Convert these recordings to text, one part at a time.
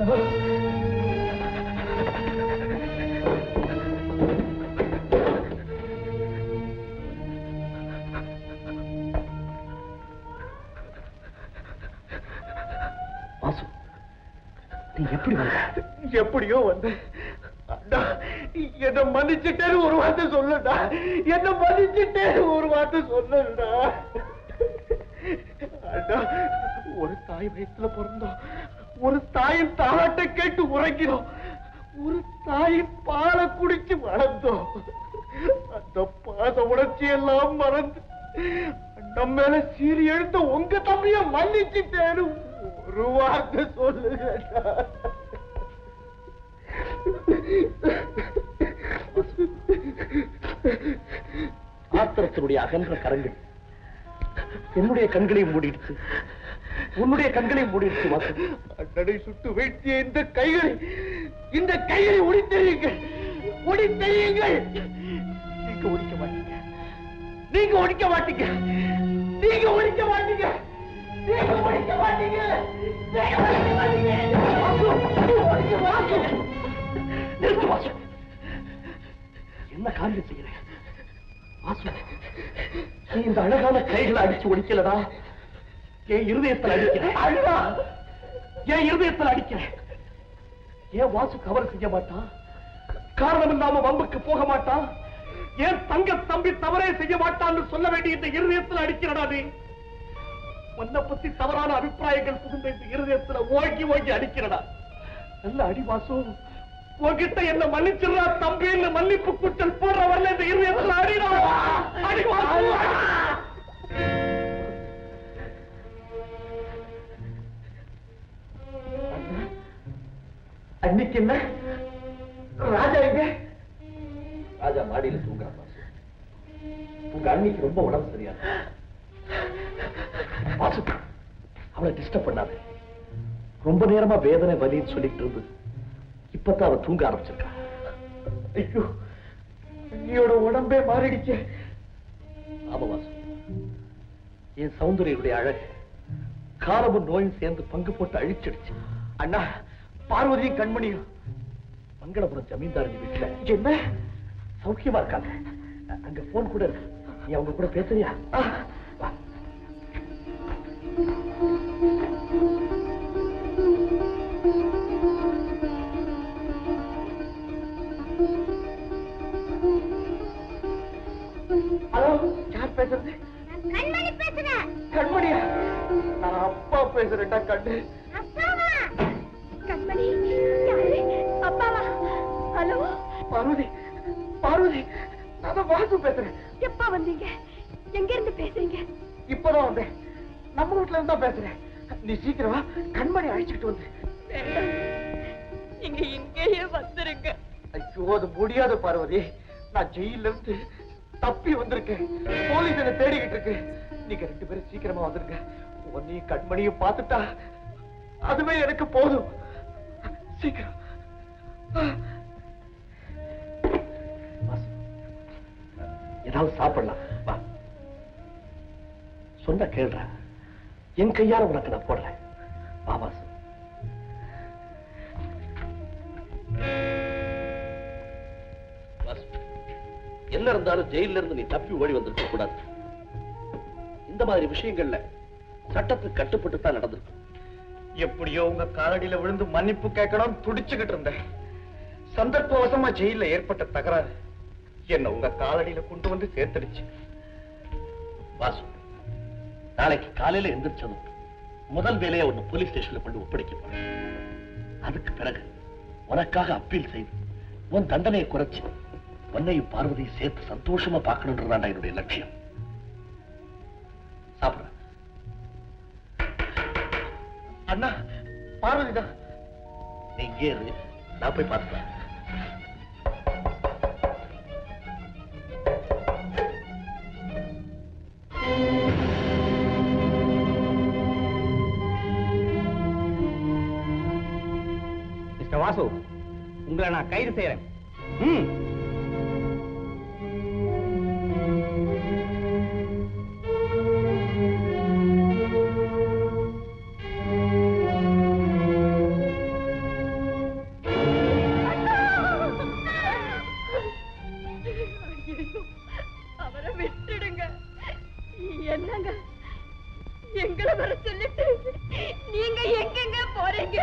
வாசு நீ எப்படி எப்படியோ வந்து. என்ன மன்னிச்சுட்டேன்னு ஒரு வார்த்தை சொல்லுடா. என்ன மன்னிச்சுட்டேன்னு ஒரு வார்த்தை சொல்லுடா. அண்ணா ஒரு தாய் வயிற்றுல பிறந்தோம். ஒரு தாயின் தாளாட்டை கேட்டு உரைக்கிறோம். ஒரு தாயின் பாலை குடிச்சு வளர்ந்தோம். அந்த பாத உணர்ச்சி எல்லாம் மறந்து அண்ணம் மேல சீறி எழுந்த உங்க தம்பிய மன்னிச்சுட்டேன்னு ஒரு வார்த்தை சொல்லுங்க. ஆத்திரத்தினுடைய அகன்ற கரங்கள் என்னுடைய கண்களை மூடிடுச்சு. உன்னுடைய கண்களை மூடிடுச்சு வாசு அண்ணனை சுட்டு வீழ்த்திய இந்த கைகளை இந்த கைகளை ஒடித்தெறியுங்கள். ஒடித்தெறியுங்கள். நீங்க ஒடிக்க மாட்டீங்க. நீங்க ஒடிக்க மாட்டீங்க. நீங்க ஒடிக்க மாட்டீங்க. நீங்க ஒடிக்க மாட்டீங்க. நீங்க ஒடிக்க மாட்டீங்க. ஒடிக்க மாட்டீங்க நிறுத்து வாசு. என்ன காரியம் செய்கிறேன் வாசு நீ இந்த அழகான கைகளை அடிச்சு ஒடிக்கலடா. என் இருதயத்தில் அடிக்கிறேன். என் இருதயத்தில் அடிக்கிறேன். ஏன் வாசு கவர் செய்ய மாட்டான். காரணம் இல்லாம வம்புக்கு போக மாட்டான். ஏன் தங்க தம்பி தவறே செய்ய மாட்டான்னு சொல்ல வேண்டிய இந்த இருதயத்தில் அடிக்கிறடா நீ. உன்னை பத்தி தவறான அபிப்பிராயங்கள் புகுந்த இந்த இருதயத்துல ஓங்கி ஓங்கி அடிக்கிறடா. நல்ல அடி வாசு. உன்கிட்ட என்ன மன்னிச்சிடுறா தம்பின்னு மன்னிப்பு கூச்சல் போடுற வரல இந்த இருதயத்துல அடிடா. அடி வாசு அன்னைக்கு என்ன ராஜா எங்க ராஜா மாடியில தூங்குறான் வாசு உங்க அண்ணிக்கு ரொம்ப உடம்பு சரியா. வாசு அவளை டிஸ்டர்ப் பண்ணாத. ரொம்ப நேரமா வேதனை வலின்னு சொல்லிட்டு இருந்து இப்பதான் அவ தூங்க ஆரம்பிச்சிருக்கா. ஐயோ உடம்பே மாறிடுச்சு. ஆமா வாசு என் சௌந்தரியனுடைய அழகு காலமும் நோயும் சேர்ந்து பங்கு போட்டு அழிச்சிடுச்சு. அண்ணா பார்வதியும் கண்மணியும் மங்களபுரம் ஜமீன்தாரங்க வீட்டுல. என்ன? சௌக்கியமா இருக்காங்க. அங்க போன் கூட இருக்கு. நீ அவங்க கூட பேசுறியா. ஹலோ யார் பேசுறது? கண்மணி பேசுறேன். கண்மணியா? நான் அப்பா பேசுறேன்டா கண்ணு. நான் வாசு பேசுறேன். எப்ப வந்தீங்க? எங்க இருந்து பேசுறீங்க? இப்பதான் வந்தேன். நம்ம வீட்டுல இருந்தா பேசுறேன். நீ சீக்கிரமா கண்மணி அழைச்சிட்டு வந்து. நீங்க இங்கேயே வந்துருங்க. ஐயோ அது முடியாது பார்வதி. நான் ஜெயில இருந்து தப்பி வந்திருக்கேன். போலீஸ் என்ன தேடிக்கிட்டு இருக்கு. நீங்க ரெண்டு பேரும் சீக்கிரமா வந்துருங்க. உன்னையும் கண்மணியும் பார்த்துட்டா அதுவே எனக்கு போதும். சீக்கிரம். ஏதாவது சாப்பிடலாம். வா. சொன்ன கேள்ற. என் கையால உனக்கு நான் போடுறேன் வா வாசு என்ன இருந்தாலும் ஜெயில இருந்து நீ தப்பி ஓடி வந்திருக்க கூடாது. இந்த மாதிரி விஷயங்கள்ல சட்டத்துக்கு கட்டுப்பட்டு தான் நடந்திருக்கும் எப்படியோ உங்க காலடியில விழுந்து மன்னிப்பு கேட்கணும்னு துடிச்சுக்கிட்டு இருந்தேன். சந்தர்ப்பவசமா ஜெயில ஏற்பட்ட தகராறு. என்ன உங்க காலடியில கொண்டு வந்து சேர்த்துடுச்சு. வாசு நாளைக்கு காலையில எந்திரிச்சதும் முதல் வேலையை ஒண்ணு போலீஸ் ஸ்டேஷன்ல கொண்டு ஒப்படைக்க போறேன். அதுக்கு பிறகு உனக்காக அப்பீல் செய்து உன் தண்டனையை குறைச்சு உன்னையும் பார்வதியும் சேர்த்து சந்தோஷமா பார்க்கணுன்றதாண்டா என்னுடைய லட்சியம். சாப்பிட அண்ணா பார்வதிதான் நீ ஏறு நான் போய் பார்த்துக்கலாம் வாசு. உங்களை நான் கைது செய்யறேன் அவரை விட்டுடுங்க. என்னங்க? எங்களை வர சொல்லிட்டு நீங்க எங்கெங்க போறீங்க?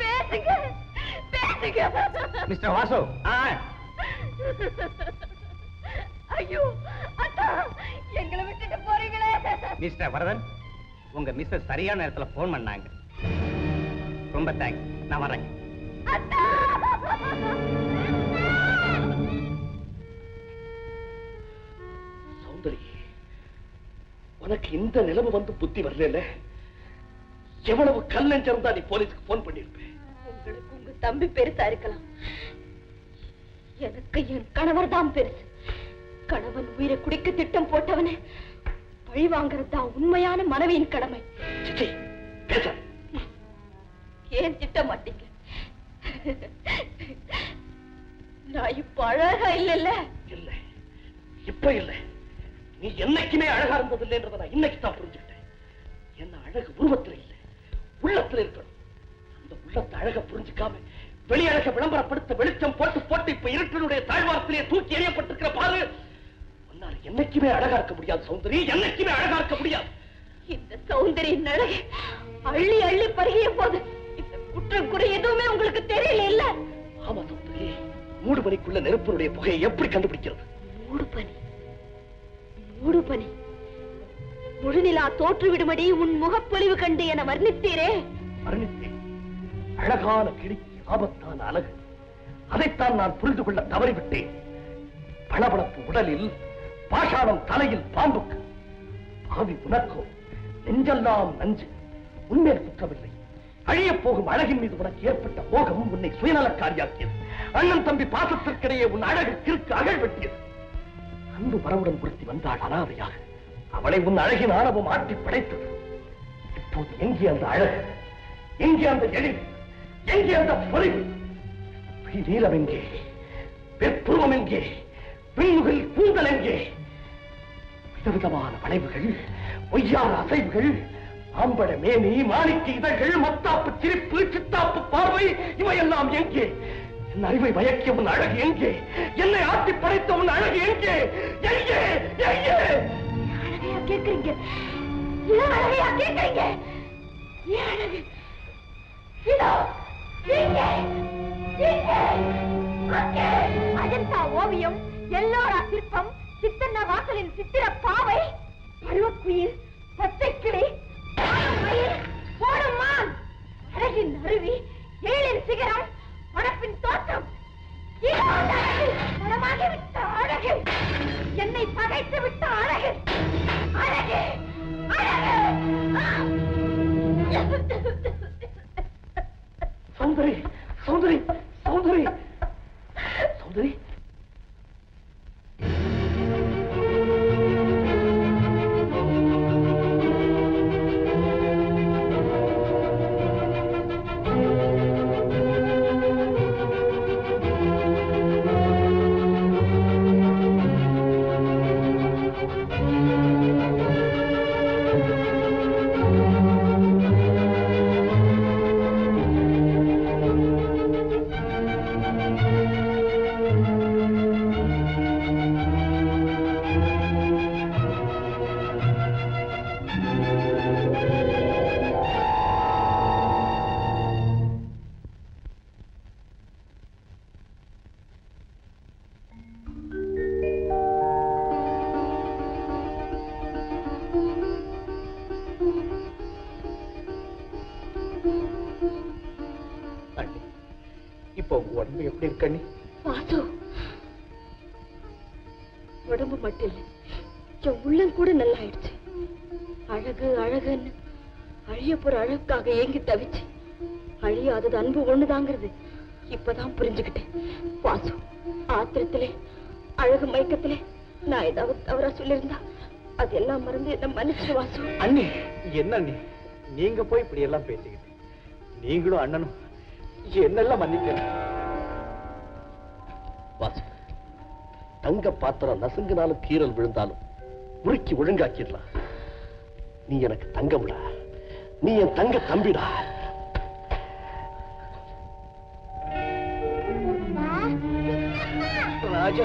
பேசுங்க. மிஸ்டர் வாசு ஆ ஐயோ அத்தா எங்களை விட்டுட்டு போறீங்களே. மிஸ்டர் வரதன் உங்க மிஸ்ஸஸ் சரியான நேரத்துல போன் பண்ணாங்க. ரொம்ப தேங்க்ஸ் நான் வரேன். அத்தா. சௌந்தரி உனக்கு இந்த நிலைமை வந்து புத்தி வரல எவ்வளவு கல்லஞ்சம் தான் நீ போலீஸ்க்கு போன் பண்ணிருப்பேன் தம்பி பெருசா இருக்கலாம். எனக்கு என் கணவர் தான் பெருசு. கணவன் உயிரை குடிக்க திட்டம் போட்டவனே பழி வாங்குறது தான் உண்மையான மனைவியின் கடமை. ஏன் திட்ட மாட்டீங்க? நான் இப்ப அழகா இல்லல்ல? இல்ல. இப்ப இல்ல. நீ என்னைக்குமே அழகா இருந்ததில்லைன்றத நான் இன்னைக்கு தான் புரிஞ்சுக்கிட்டேன். என்ன அழகு உருவத்துல இல்ல உள்ளத்துல இருக்கணும். உள்ளத்தை அழக புரிஞ்சுக்காம வெளி அழக விளம்பரப்படுத்த வெளிச்சம் போட்டு போட்டு இப்ப இருட்டினுடைய தாழ்வாரத்திலே தூக்கி எறியப்பட்டிருக்கிற பாரு. உன்னால என்னைக்குமே அழகா இருக்க முடியாது சௌந்தரி. என்னைக்குமே அழகா இருக்க முடியாது. இந்த சௌந்தரியின் அழகு அள்ளி அள்ளி பருகிய போது இந்த குற்றம் குறை எதுவுமே உங்களுக்கு தெரியல இல்ல ஆமா சௌந்தரி. மூடு மணிக்குள்ள நெருப்பினுடைய புகையை எப்படி கண்டுபிடிக்கிறது? மூடு பனி மூடு பனி முழுநிலா தோற்று விடுமடி உன் முகப்பொலிவு கண்டு என வர்ணித்தீரே. மரணித்தேன் அழகான கிளிக்கு ஆபத்தான அழகு. அதைத்தான் நான் புரிந்து கொள்ள தவறிவிட்டேன். பளபளப்பு உடலில் பாஷாணம் தலையில் பாம்புக்கு. பாவி உனக்கோ நெஞ்செல்லாம் நஞ்சு. உண்மையில் குற்றமில்லை. அழியப் போகும் அழகின் மீது உனக்கு ஏற்பட்ட மோகம் உன்னை சுயநலக்காரியாக்கியது. அண்ணன் தம்பி பாசத்திற்கிடையே உன் அழகு கிறுக்கு அகழ் வெட்டியது. அன்பு வரவுடன் பொருத்தி வந்தாள் அனாதையாக. அவளை உன் அழகின் ஆணவம் ஆட்டி படைத்தது. இப்போது எங்கே அந்த அழகு? எங்கே அந்த எழில்? எங்கே அந்த பொலிவு நீளம் எங்கே? வெற்புருவம் எங்கே? பின்முகில் கூந்தல் எங்கே? விதவிதமான வளைவுகள் பொய்யான அசைவுகள் ஆம்பட மேனி மாணிக்க இதழ்கள் மத்தாப்பு சிரிப்பு சித்தாப்பு பார்வை இவையெல்லாம் எங்கே? என் அறிவை மயக்கிய உன் அழகு எங்கே? என்னை ஆட்டி படைத்த உன் அழகு எங்கே? எங்கே? எங்கே? அழகையா கேக்குறீங்க ஏன் அழகையா கேக்குறீங்க ஏன் அழகு? இதோ! அஜந்தா ஓவியம் எல்லோரா சிற்பம் சித்தன்ன வாசலின் சித்திர பாவை பருவக்குயில் பச்சை கிளி போடும் மான் அழகின் அருவி ஏழின் சிகரம் மணப்பின் தோற்றம் மனமாகிவிட்ட அழகு. என்னை பகைத்து விட்ட அழகு. அழகு. அழகு. இப்போ உடம்பு எப்படி இருக்கு அண்ணி? வாசு உடம்பு மட்டும் இல்ல என் உள்ளம் கூட நல்லா ஆயிடுச்சு அழகு அழகுன்னு அழிய போற அழகுக்காக ஏங்கி தவிச்சு அழியாதது அன்பு ஒண்ணுதாங்கிறது. இப்பதான் புரிஞ்சுக்கிட்டேன். வாசு ஆத்திரத்திலே அழகு மயக்கத்திலே நான் ஏதாவது தவறா சொல்லியிருந்தா அதெல்லாம் மறந்து என்ன மன்னிச்சிரு வாசு. அண்ணி என்ன அண்ணி? நீங்க போய் இப்படி எல்லாம் பேசிக்கிட்டு நீங்களும் அண்ணனும் என்னெல்லாம் மன்னிக்கணும் வாசு தங்க பாத்திரம் நசுங்கினாலும் கீறல் விழுந்தாலும் உருக்கி ஒழுங்காக்கிடலாம். நீ எனக்கு தங்கம்டா. நீ என் தங்க தம்பிடா. ராஜா.